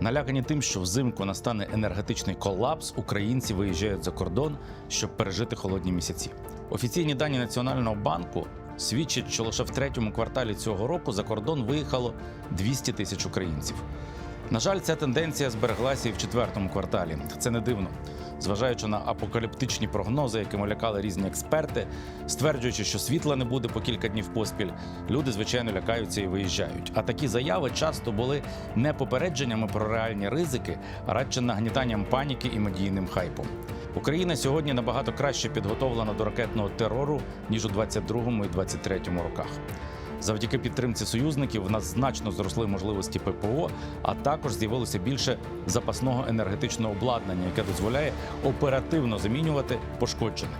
Налякані тим, що взимку настане енергетичний колапс, українці виїжджають за кордон, щоб пережити холодні місяці. Офіційні дані Національного банку свідчать, що лише в третьому кварталі цього року за кордон виїхало 200 тисяч українців. На жаль, ця тенденція збереглася і в четвертому кварталі. Це не дивно. Зважаючи на апокаліптичні прогнози, якими лякали різні експерти, стверджуючи, що світла не буде по кілька днів поспіль, люди звичайно лякаються і виїжджають. А такі заяви часто були не попередженнями про реальні ризики, а радше нагнітанням паніки і медійним хайпом. Україна сьогодні набагато краще підготовлена до ракетного терору ніж у 22-му і 23-му роках. Завдяки підтримці союзників в нас значно зросли можливості ППО, а також з'явилося більше запасного енергетичного обладнання, яке дозволяє оперативно замінювати пошкоджене.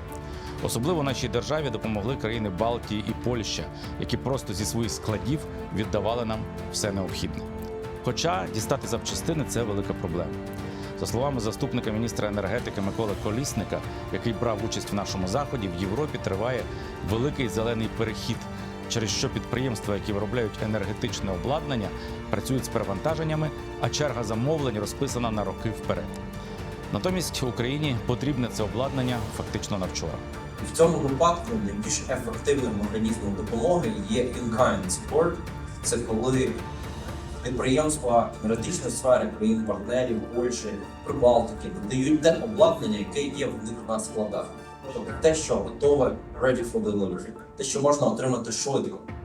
Особливо нашій державі допомогли країни Балтії і Польща, які просто зі своїх складів віддавали нам все необхідне. Хоча дістати запчастини це велика проблема. За словами заступника міністра енергетики Миколи Колісника, який брав участь в нашому заході, в Європі триває великий зелений перехід, через що підприємства, які виробляють енергетичне обладнання, працюють з перевантаженнями, а черга замовлень розписана на роки вперед. Натомість Україні потрібне це обладнання фактично на вчора. В цьому випадку найбільш ефективним механізмом допомоги є in-kind support. Це коли підприємства енергетичної сфери країн-партнерів, Польщі, Прибалтики надають те обладнання, яке є в них на складах. Тобто те, що готове ready for delivery, те, що можна отримати швидко.